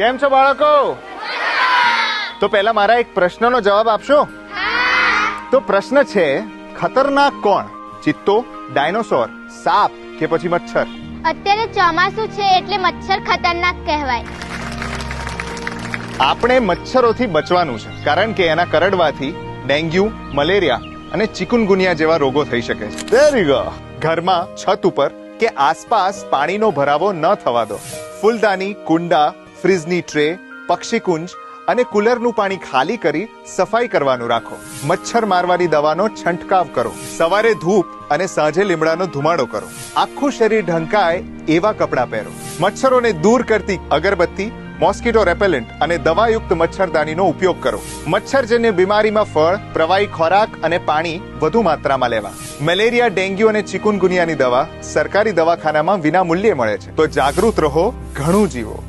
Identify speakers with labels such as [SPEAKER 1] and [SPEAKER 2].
[SPEAKER 1] કેમ છો બાળકો? તો પહેલા મારા એક પ્રશ્નનો જવાબ આપશો? તો પ્રશ્ન છે ખતરનાક કોણ? ચિત્તો ડાયનોસોર સાપ કે પછી મચ્છર?
[SPEAKER 2] અત્યારે ચોમાસું છે એટલે મચ્છર ખતરનાક કહેવાય.
[SPEAKER 1] આપણે મચ્છરોથી બચવાનું છે કારણ કે એના કરડવાથી ડેન્ગ્યુ મલેરિયા અને ચિકુનગુનિયા જેવા રોગો થઈ શકે છે. વેરી ગુડ ઘરમાં છત ઉપર કે આસપાસ પાણીનો ભરાવો ન થવા દો. ફૂલદાની કુંડા ફ્રીજની ટ્રે પક્ષીકુંજ અને કુલરનું પાણી ખાલી કરી સફાઈ કરવાનું રાખો. મચ્છર મારવાની દવાનો છંટકાવ કરો. સવારે ધૂપ અને સાંજે લીમડાનો ધુમાડો કરો. આખું શરીર ઢંકાય એવા કપડાં પહેરો. મચ્છરોને દૂર કરતી અગરબત્તી, મોસ્કીટો રેપેલેન્ટ અને દવાયુક્ત મચ્છરદાનીનો ઉપયોગ કરો. મચ્છરજન્ય બીમારીમાં ફળ, પ્રવાહી ખોરાક અને પાણી વધુ માત્રામાં લેવા. મેલેરિયા, ડેન્ગ્યુ અને ચિકુનગુનિયાની દવા સરકારી દવાખાનામાં વિના મૂલ્યે મળે છે. તો જાગૃત રહો, ઘણું જીવો.